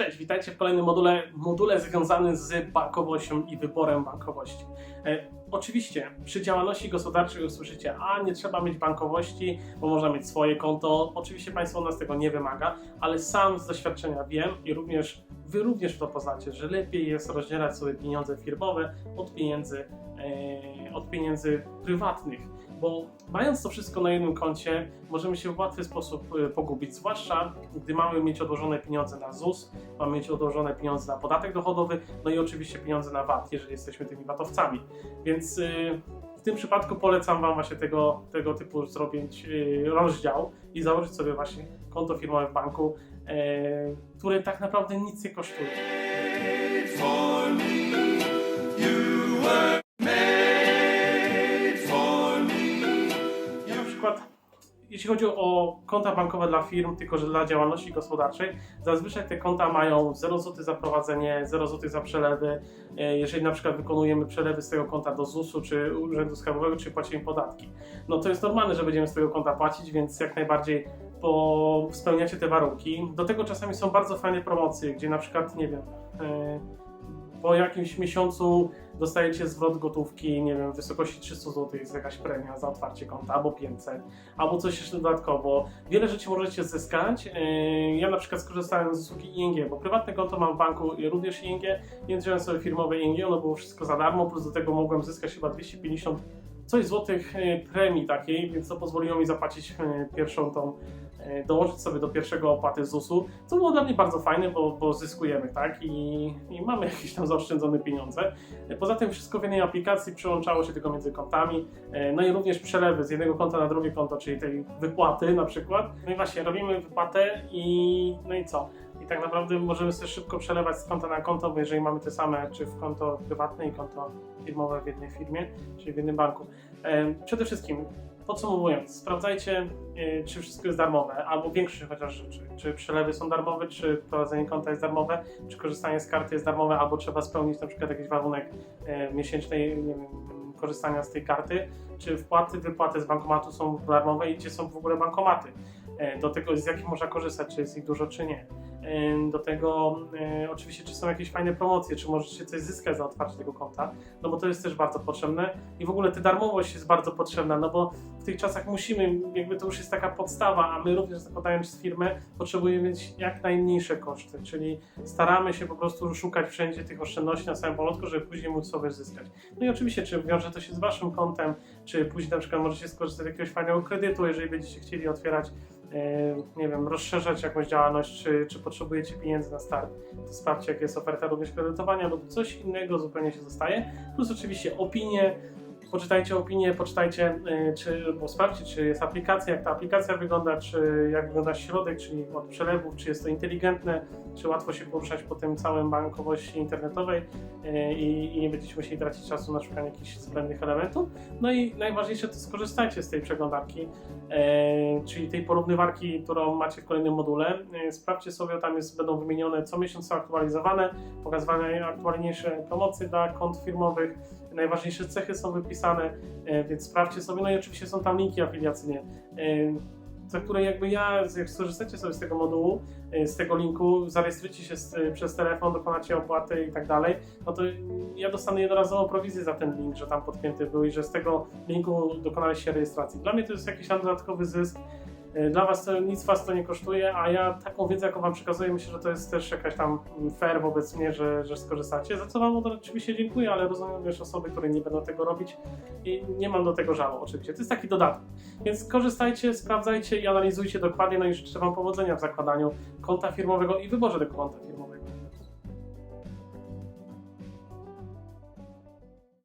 Cześć, witajcie w kolejnym module, module związanym z bankowością i wyborem bankowości. E, oczywiście przy działalności gospodarczej usłyszycie, a nie trzeba mieć bankowości, bo można mieć swoje konto. Oczywiście państwo nas tego nie wymaga, ale sam z doświadczenia wiem i również wy również to poznacie, że lepiej jest rozdzielać sobie pieniądze firmowe od pieniędzy, e, od pieniędzy prywatnych bo mając to wszystko na jednym koncie, możemy się w łatwy sposób e, pogubić, zwłaszcza gdy mamy mieć odłożone pieniądze na ZUS, mamy mieć odłożone pieniądze na podatek dochodowy, no i oczywiście pieniądze na VAT, jeżeli jesteśmy tymi VAT-owcami. Więc e, w tym przypadku polecam Wam właśnie tego, tego typu zrobić e, rozdział i założyć sobie właśnie konto firmowe w banku, które tak naprawdę nic nie kosztuje. Jeśli chodzi o konta bankowe dla firm, tylko że dla działalności gospodarczej, zazwyczaj te konta mają 0 zł za prowadzenie, 0 zł za przelewy. E, Jeżeli na przykład wykonujemy przelewy z tego konta do ZUS-u czy Urzędu Skarbowego, czy płacimy podatki, no to jest normalne, że będziemy z tego konta płacić, więc jak najbardziej po spełniacie te warunki. Do tego czasami są bardzo fajne promocje, gdzie na przykład, nie wiem, e, po jakimś miesiącu dostajecie zwrot gotówki, nie wiem, w wysokości 300 zł jest jakaś premia za otwarcie konta, albo 500, albo coś jeszcze dodatkowo. Wiele rzeczy możecie zyskać. Yy, Ja na przykład skorzystałem z usługi ING, bo prywatne konto mam w banku również ING, więc wziąłem sobie firmowe ING, ono było wszystko za darmo, plus do tego mogłem zyskać chyba 250 coś złotych yy, premii takiej, więc to pozwoliło mi zapłacić yy, pierwszą tą, dołożyć sobie do pierwszego opłaty ZUS-u, co było dla mnie bardzo fajne, bo, bo zyskujemy, tak, i, i mamy jakieś tam zaoszczędzone pieniądze. Poza tym wszystko w jednej aplikacji przyłączało się tylko między kontami, e, no i również przelewy z jednego konta na drugie konto, czyli tej wypłaty na przykład. No i właśnie robimy wypłatę i no i co? I tak naprawdę możemy sobie szybko przelewać z konta na konto, bo jeżeli mamy te same, czy w konto prywatne i konto firmowe w jednej firmie, czyli w jednym banku. E, Przede wszystkim Podsumowując, sprawdzajcie, e, czy wszystko jest darmowe, albo większość chociaż rzeczy. Czy przelewy są darmowe, czy prowadzenie konta jest darmowe, czy korzystanie z karty jest darmowe, albo trzeba spełnić na przykład jakiś warunek e, miesięcznej wiem, korzystania z tej karty, czy wpłaty, wypłaty z bankomatu są darmowe i gdzie są w ogóle bankomaty. E, Do tego z jakich można korzystać, czy jest ich dużo, czy nie. Do tego e, oczywiście, czy są jakieś fajne promocje, czy możecie coś zyskać za otwarcie tego konta, no bo to jest też bardzo potrzebne i w ogóle ta darmowość jest bardzo potrzebna, no bo w tych czasach musimy, jakby to już jest taka podstawa, a my również zakładając firmę potrzebujemy mieć jak najmniejsze koszty, czyli staramy się po prostu szukać wszędzie tych oszczędności na samym początku, żeby później móc sobie zyskać. No i oczywiście, czy wiąże to się z waszym kontem, czy później na przykład możecie skorzystać z jakiegoś fajnego kredytu, jeżeli będziecie chcieli otwierać e, nie wiem, rozszerzać jakąś działalność, czy, czy potrzebujecie pieniędzy na start, to sprawdźcie, jak jest oferta również kredytowania lub coś innego zupełnie się zostaje. Plus oczywiście opinie, poczytajcie opinie, poczytajcie, y, czy, bo sprawdźcie, czy jest aplikacja, jak ta aplikacja wygląda, czy jak wygląda środek, czyli od przelewów, czy jest to inteligentne, czy łatwo się poruszać po tym całym bankowości internetowej y, i, i nie będziecie musieli tracić czasu na szukanie jakichś zbędnych elementów. No i najważniejsze to skorzystajcie z tej przeglądarki, e, czyli tej porównywarki, którą macie w kolejnym module. Sprawdźcie sobie, tam jest, będą wymienione co miesiąc są aktualizowane, pokazywane aktualniejsze promocje dla kont firmowych, najważniejsze cechy są wypisane, e, więc sprawdźcie sobie. No i oczywiście są tam linki afiliacyjne, e, za które jakby ja, jak skorzystacie sobie z tego modułu, e, z tego linku, zarejestrujcie się z, przez telefon, dokonacie opłaty i tak dalej, no to ja dostanę jednorazową prowizję za ten link, że tam podpięty był i że z tego linku dokonaliście rejestracji. Dla mnie to jest jakiś tam dodatkowy zysk. E, Dla Was to nic Was to nie kosztuje, a ja taką wiedzę, jaką Wam przekazuję, myślę, że to jest też jakaś tam fair wobec mnie, że, że skorzystacie. Za co Wam oczywiście dziękuję, ale rozumiem też osoby, które nie będą tego robić i nie mam do tego żalu oczywiście. To jest taki dodatek. Więc korzystajcie, sprawdzajcie i analizujcie dokładnie, no i życzę Wam powodzenia w zakładaniu konta firmowego i wyborze tego konta firmowego.